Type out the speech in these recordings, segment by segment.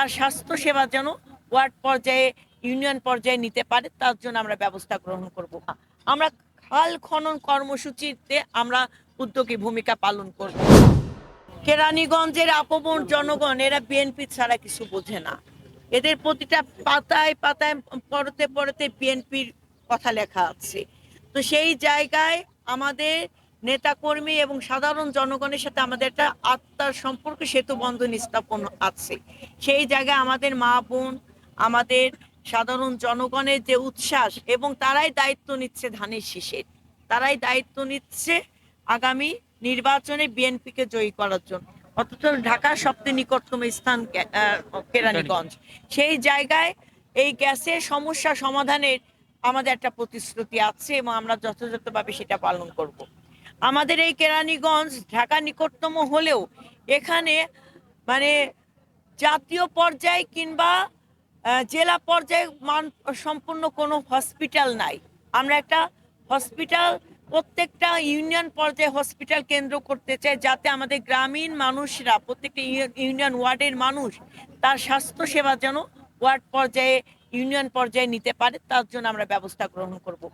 তার স্বাস্থ্য সেবা যেন ওয়ার্ড পর্যায়ে, ইউনিয়ন পর্যায়ে নিতে পারে, তার জন্য আমরা ব্যবস্থা গ্রহণ করব। আমরা খাল খনন কর্মসূচিতে আমরা উদ্যোগী ভূমিকা পালন করব। কেরানীগঞ্জের আপমর জনগণ, এরা বিএনপি ছাড়া কিছু বোঝে না। এদের প্রতিটা পাতায় পাতায় পরতে পড়তে বিএনপির কথা লেখা আছে। তো সেই জায়গায় আমাদের নেতাকর্মী এবং সাধারণ জনগণের সাথে আমাদের একটা আত্মার সম্পর্ক সেতু বন্ধন স্থাপন আছে। সেই জায়গায় আমাদের মা বোন, আমাদের সাধারণ জনগণের যে উচ্ছ্বাস এবং তারাই দায়িত্ব নিচ্ছে ধানের শীষের তারাই দায়িত্ব নিচ্ছে আগামী নির্বাচনে বিএনপিকে জয়ী করার জন্য। অথচ ঢাকার সবচেয়ে নিকটতম স্থান কেরানীগঞ্জ। সেই জায়গায় এই গ্যাসের সমস্যা সমাধানের আমাদের একটা প্রতিশ্রুতি আছে এবং আমরা যথাযথভাবে সেটা পালন করব। আমাদের এই কেরানীগঞ্জ ঢাকা নিকটতম হলেও এখানে মানে জাতীয় পর্যায়ে কিংবা জেলা পর্যায়ে মান সম্পূর্ণ কোনো হসপিটাল নাই। আমরা একটা হসপিটাল, প্রত্যেকটা ইউনিয়ন পর্যায়ে হসপিটাল কেন্দ্র করতে চাই যাতে আমাদের গ্রামীণ মানুষরা, প্রত্যেকটা ইউ- ইউনিয়ন ওয়ার্ডের মানুষ তার স্বাস্থ্য সেবা যেন ওয়ার্ড পর্যায়ে, ইউনিয়ন পর্যায়ে নিতে পারে, তার জন্য আমরা ব্যবস্থা গ্রহণ করব।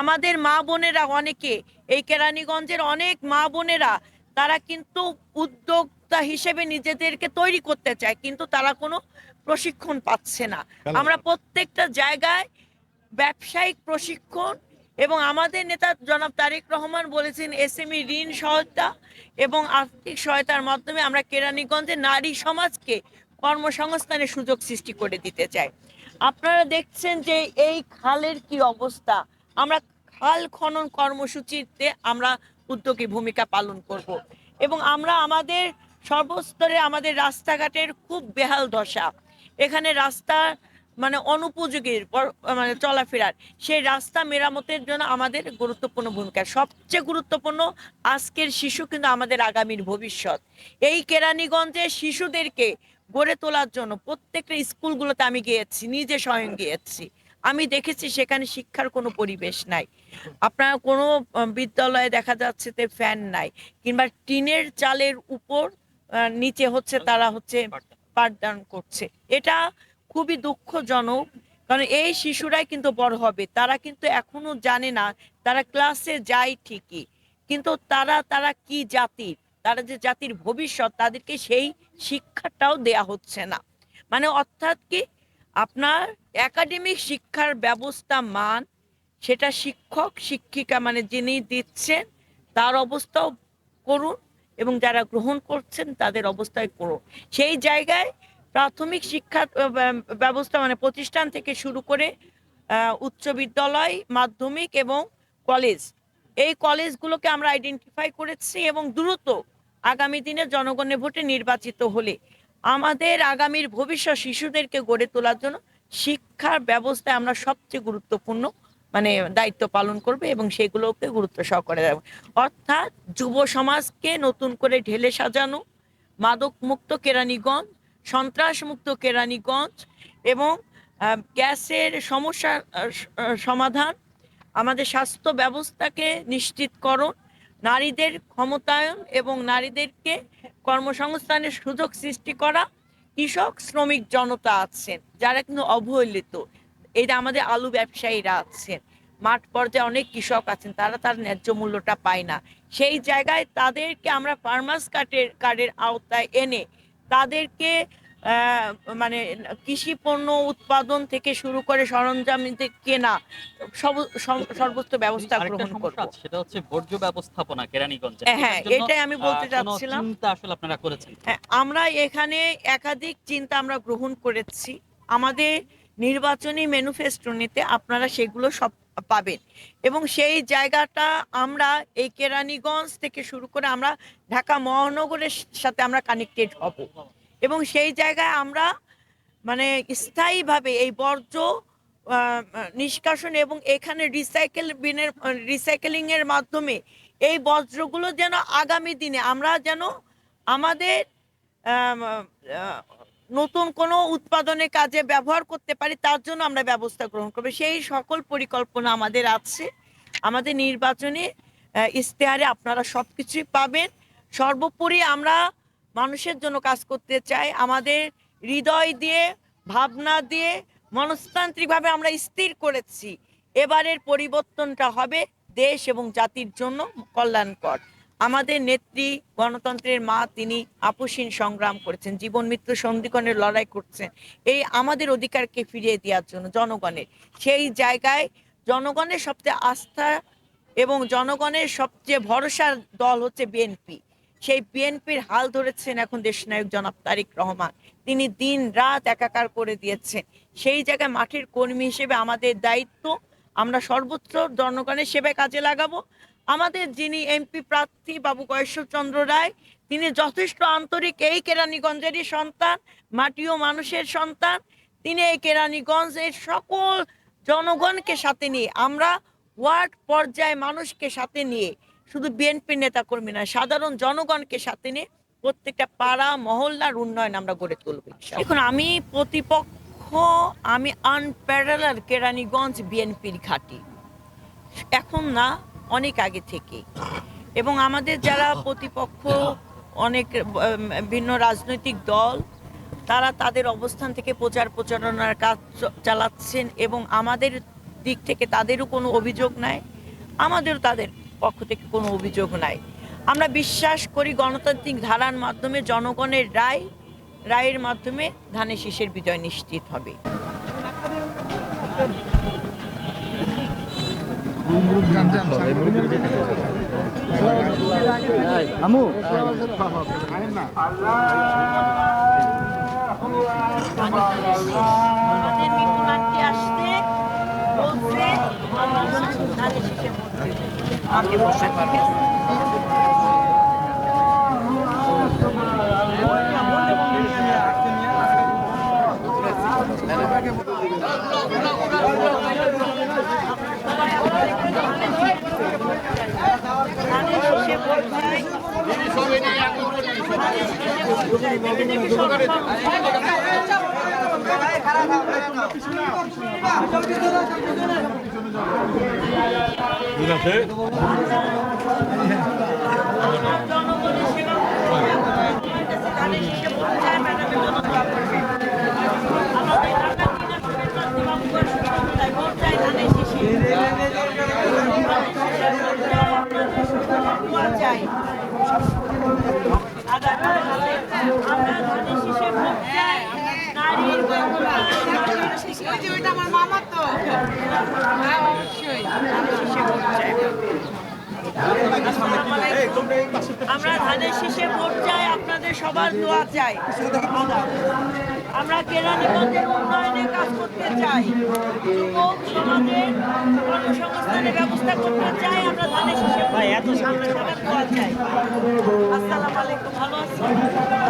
আমাদের মা বোনেরা অনেকে এই কেরানীগঞ্জের অনেক মা বোনেরা তারা কিন্তু উদ্যোক্তা হিসেবে নিজেদেরকে তৈরি করতে চায় কিন্তু তারা কোনো প্রশিক্ষণ পাচ্ছে না। আমরা প্রত্যেকটা জায়গায় ব্যবসায়িক প্রশিক্ষণ এবং আমাদের নেতা জনাব তারেক রহমান বলেছেন এস এসএমই ঋণ সহায়তা এবং আর্থিক সহায়তার মাধ্যমে আমরা কেরানীগঞ্জে নারী সমাজকে কর্মসংস্থানের সুযোগ সৃষ্টি করে দিতে চাই। আপনারা দেখছেন যে এই খালের কি অবস্থা। আমরা খাল খনন কর্মসূচিতে আমরা উদ্যোগী ভূমিকা পালন করব। এবং আমরা আমাদের সর্বস্তরে আমাদের রাস্তাঘাটের খুব বেহাল দশা। এখানে রাস্তা মানে অনুপযোগী মানে চলাফেরার, সেই রাস্তা মেরামতের জন্য আমাদের গুরুত্বপূর্ণ ভূমিকা। সবচেয়ে গুরুত্বপূর্ণ আজকের শিশু কিন্তু আমাদের আগামীর ভবিষ্যৎ। এই কেরানীগঞ্জের শিশুদেরকে গড়ে তোলার জন্য প্রত্যেকটা স্কুলগুলোতে আমি গিয়েছি, নিজে স্বয়ং গিয়েছি। আমি দেখেছি সেখানে শিক্ষার কোনো পরিবেশ নাই। আপনার কোনো বিদ্যালয়ে দেখা যাচ্ছে যে ফ্যান নাই কিংবা টিনের চালের উপর নিচে হচ্ছে তারা হচ্ছে পাঠদান করছে। এটা খুবই দুঃখজনক কারণ এই শিশুরাই কিন্তু বড় হবে। তারা কিন্তু এখনও জানে না, তারা ক্লাসে যায় ঠিকই, কিন্তু তারা তারা কি জাতির তারা যে জাতির ভবিষ্যৎ, তাদেরকে সেই শিক্ষাটাও দেয়া হচ্ছে না। মানে অর্থাৎ কি আপনার একাডেমিক শিক্ষার ব্যবস্থা মান, সেটা শিক্ষক, শিক্ষিকা মানে যিনি দিচ্ছেন, তার অবস্থাও করুন এবং যারা গ্রহণ করছেন তাদের অবস্থায় করুন। সেই জায়গায় প্রাথমিক শিক্ষা ব্যবস্থা মানে প্রতিষ্ঠান থেকে শুরু করে উচ্চ বিদ্যালয়, মাধ্যমিক এবং কলেজ। এই কলেজগুলোকে আমরা আইডেন্টিফাই করেছি এবং দ্রুত আগামী দিনে জনগণের ভোটে নির্বাচিত হলে আমাদের আগামীর ভবিষ্যৎ শিশুদেরকে গড়ে তোলার জন্য শিক্ষার ব্যবস্থায় আমরা সবচেয়ে গুরুত্বপূর্ণ মানে দায়িত্ব পালন করবে এবং সেগুলোকে গুরুত্ব সহকারে দেব। অর্থাৎ যুব সমাজকে নতুন করে ঢেলে সাজানো মাদক মুক্ত কেরানীগঞ্জ সন্ত্রাস মুক্ত কেরানীগঞ্জ এবং গ্যাসের সমস্যার আহ, স- আহ, সমাধান আমাদের স্বাস্থ্য ব্যবস্থাকে নিশ্চিতকরণ নারীদের ক্ষমতায়ন এবং নারীদেরকে কর্মসংস্থানের সুযোগ সৃষ্টি করা কৃষক শ্রমিক জনতা আছেন, যারা কিন্তু অবহেলিত। এটা আমাদের আলু ব্যবসায়ীরা আছেন। মাঠ পর্যায়ে অনেক কৃষক আছেন, তারা তার ন্যায্য মূল্যটা পায় না। সেই জায়গায় তাদেরকে আমরা ফার্মার্স কার্ডের কার্ডের আওতায় এনে তাদেরকে মানে কৃষি পণ্য উৎপাদন থেকে শুরু করে সরঞ্জাম কেনা সর্বোচ্চ ব্যবস্থা গ্রহণ করব। সেটা হচ্ছে বর্জ্য ব্যবস্থাপনা কেরানীগঞ্জে। হ্যাঁ এটাই আমি বলতে চাচ্ছিলাম। চিন্তা আসলে আপনারা করেছেন? হ্যাঁ, আমরা এখানে একাধিক চিন্তা আমরা গ্রহণ করেছি। আমাদের নির্বাচনী ম্যানিফেস্টো নিতে আপনারা সেগুলো সব পাবেন। এবং সেই জায়গাটা আমরা এই কেরানীগঞ্জ থেকে শুরু করে আমরা ঢাকা মহানগরের সাথে আমরা কানেক্টেড হব। এবং সেই জায়গায় আমরা মানে স্থায়ীভাবে এই বর্জ্য নিষ্কাশন এবং এখানে রিসাইকেল বিনের রিসাইকেলিংয়ের মাধ্যমে এই বজ্রগুলো যেন আগামী দিনে আমরা যেন আমাদের নতুন কোনো উৎপাদনের কাজে ব্যবহার করতে পারি, তার জন্য আমরা ব্যবস্থা গ্রহণ করব। সেই সকল পরিকল্পনা আমাদের আছে। আমাদের নির্বাচনে ইশতেহারে আপনারা সব কিছুই পাবেন। সর্বোপরি আমরা মানুষের জন্য কাজ করতে চাই আমাদের হৃদয় দিয়ে, ভাবনা দিয়ে, মনস্তান্ত্রিকভাবে আমরা স্থির করেছি। এবারের পরিবর্তনটা হবে দেশ এবং জাতির জন্য কল্যাণকর। আমাদের নেত্রী গণতন্ত্রের মা তিনি আপসীন সংগ্রাম করেছেন, জীবন মৃত্যু সন্ধিকরণের লড়াই করছেন। এই আমাদের অধিকারকে ফিরিয়ে দেওয়ার জন্য জনগণের। সেই জায়গায় জনগণের সবচেয়ে আস্থা এবং জনগণের সবচেয়ে ভরসার দল হচ্ছে বিএনপি। সেই বিএনপির হাল ধরেছেন এখন দেশনায়ক জনাব তারিক রহমান। তিনি দিন রাত একাকার করে দিয়েছেন। সেই জায়গায় মাঠের কর্মী হিসেবে আমাদের দায়িত্ব, আমরা সর্বত্র জনগণের সেবায় কাজে লাগাবো। আমাদের যিনি এমপি প্রার্থী বাবু চন্দ্র রায়, তিনি যথেষ্ট আন্তরিক এই কেরানীগঞ্জেরই সন্তান মাটিও মানুষের সন্তান। তিনি এই কেরানীগঞ্জের সকল জনগণকে সাথে নিয়ে, আমরা ওয়ার্ড পর্যায়ে মানুষকে সাথে নিয়ে শুধু বিএনপি নেতা কর্মী না সাধারণ জনগণকে সাথে নিয়ে প্রত্যেকটা পাড়া, মহল্লার উন্নয়ন আমরা গড়ে তুলব এখন আমি প্রতিপক্ষ, আমি আনপ্যারালার কেরানীগঞ্জ বিএনপির ঘাঁটি। এখন না, অনেক আগে থেকে। এবং আমাদের যারা প্রতিপক্ষ, অনেক ভিন্ন রাজনৈতিক দল, তারা তাদের অবস্থান থেকে প্রচার প্রচারণার কাজ চালাচ্ছেন এবং আমাদের দিক থেকে তাদেরও কোনো অভিযোগ নাই। আমাদেরও তাদের পক্ষ থেকে কোনো অভিযোগ নাই। আমরা বিশ্বাস করি গণতান্ত্রিক ধারার মাধ্যমে জনগণের রায় রায়ের মাধ্যমে ধানের শীষের বিজয় নিশ্চিত হবে। আমু। আমাদের আসতে বলছে আমরা ধানের শীষে ভোট দেব। আপনি বসে পারবেন ধানের শীষে ভোট চাই। জনগণের সেবা করতে ধানের শীষে ভোট চাই ম্যাডামের জন্য দোয়া করবেন আমাদের ঢাকা দিনাজপুরের প্রার্থী বাবু সুন্দরায় ভোট চাই ধানের শীষে দোয়া চাই আগামীকালে আমরা ধানের শীষে ভোট চাই নারীর ওই যে ওইটা আমার মামার তো হ্যাঁ অবশ্যই শীষে ভোট চাই আমরা ধানের শীষে ভোট চাই, আপনাদের সবার দোয়া চাই। আমরা কেরানীগঞ্জের উন্নয়নে কাজ করতে চাই। যুবক, সমাজের কর্মসংস্থানের ব্যবস্থা করতে চাই, আমরা ধানের শীষে সামনে সবার দোয়া চাই। আসসালামু আলাইকুম, ভালো আছেন?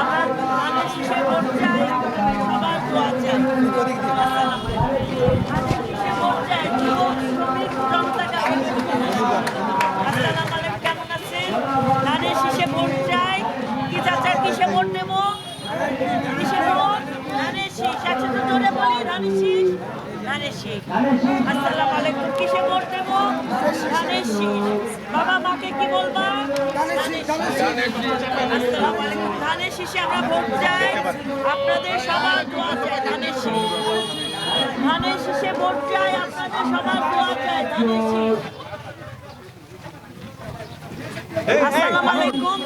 আমরা ধানের শীষে ভোট চাই সবার দোয়া চাই আলাইকুম ধানের শীষে ভোট চাই যুবক শ্রমিক জনতা আসসালামু আলাইকুম কেমন আছেন ধানের শীষে ভোট চাই কি চাচা কিসে ভোট নেব কিসে ভোট ধানের শীষ একসাথে জোরে বলি ধানের শীষ ধানের শীষ আসসালামু আলাইকুম কিসে ভোট দেব ধানের শীষ বাবা মাকে কি বলবা? ধানের শীষ আলাইকুম। ধানের শীষে আমরা ভোট চাই। আপনাদের সবার দোয়া চাই ধানের শীষ ধানের শীষে ভোট চাই আপনাদের সবার দোয়া চাই ধানের শীষ আসসালামু আলাইকুম।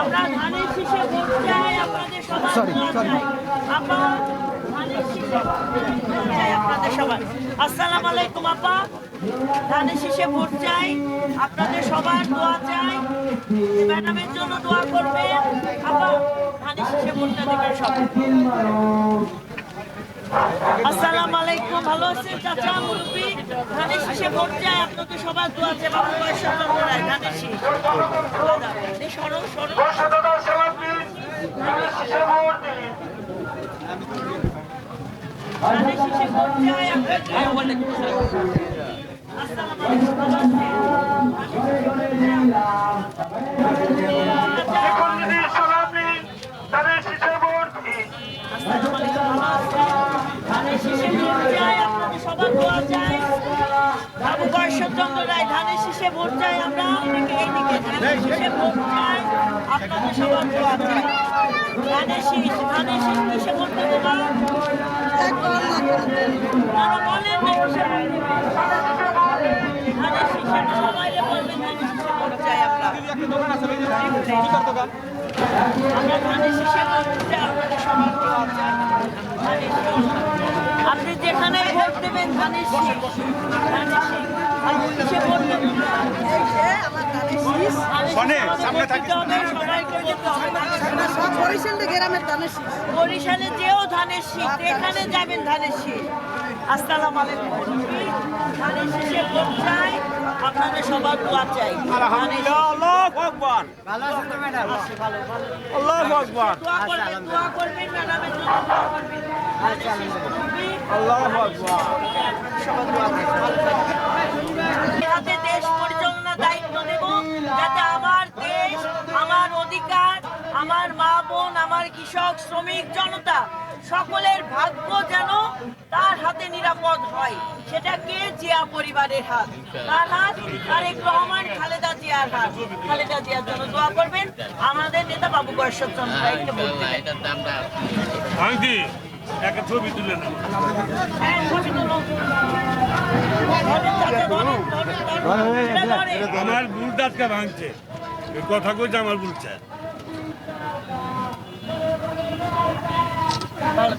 আমরা ধানের শীষে ভোট চাই আপনাদের সবার দোয়া চাই। আপা ধানের শীষে ভোট চাই। সবার আসসালামু আলাইকুম, আপা। ধানের শীষে ভোট চাই। আপনাদের সবার দোয়া চাই। ম্যাডামের জন্য দোয়া করবেন। আপা, ধানের শীষে ভোটটা দেবেন সবাই। আসসালামু আলাইকুম, ভালো আছেন চাচা, মুরব্বী? ধানের শীষে ভোট চাই, আপনাদের সবার দোয়া চাই। বাবু, বয়স ধানের শীষ। সরো সরো। ধানের শীষে ভোট চাই আপনাদের আসসালামু আলাইকুম ভালো আছেন? আসসালামু আলাইকুম ভালো আছেন? ধানের শীষে ভোট চাই সবার দোয়া চাই বাবু বয়স চন্দ্র রায় ধানের শীষে ভোট চাই আমরা এইদিকে এইদিকে ধানের শীষে ভোট চাই আপনাদের সবার দোয়া চাই ধানের শীষ ধানের শীষ কিসে ভোট দেবো আপনি যেখানে ভোট দেবেন ধানের ধানের বরিশালে ধানের যেও ধানের শীষ এখানে যাবেন ধানের শীষ আসসালাম আলাইকুম ধানের শীষে ভোট চাই আপনাদের সবার দোয়া চাই। আলহামদুলিল্লাহ আল্লাহু আকবার। ভালো ভালো আল্লাহু আকবার। দোয়া করবেন ম্যাডামের জন্য দোয়া করবেন। ধানের শীষ মুরব্বি। আল্লাহু আকবার। সবার দোয়া সকলের ভাগ্য যেন তার হাতে নিরাপদ হয়। সেটা কে? জিয়া পরিবারের হাত। তার হাত? তারেক রহমান খালেদা জিয়ার হাত। খালেদা জিয়ার জন্য দোয়া করবেন। আমাদের নেতা বাবু বর্ষদ চন্দ্র ভোট একটা ছবি তুলে হ্যাঁ। আমার বুলটা আজকে ভাঙছে। কথা কইছে আমার বুলছে ¿Para la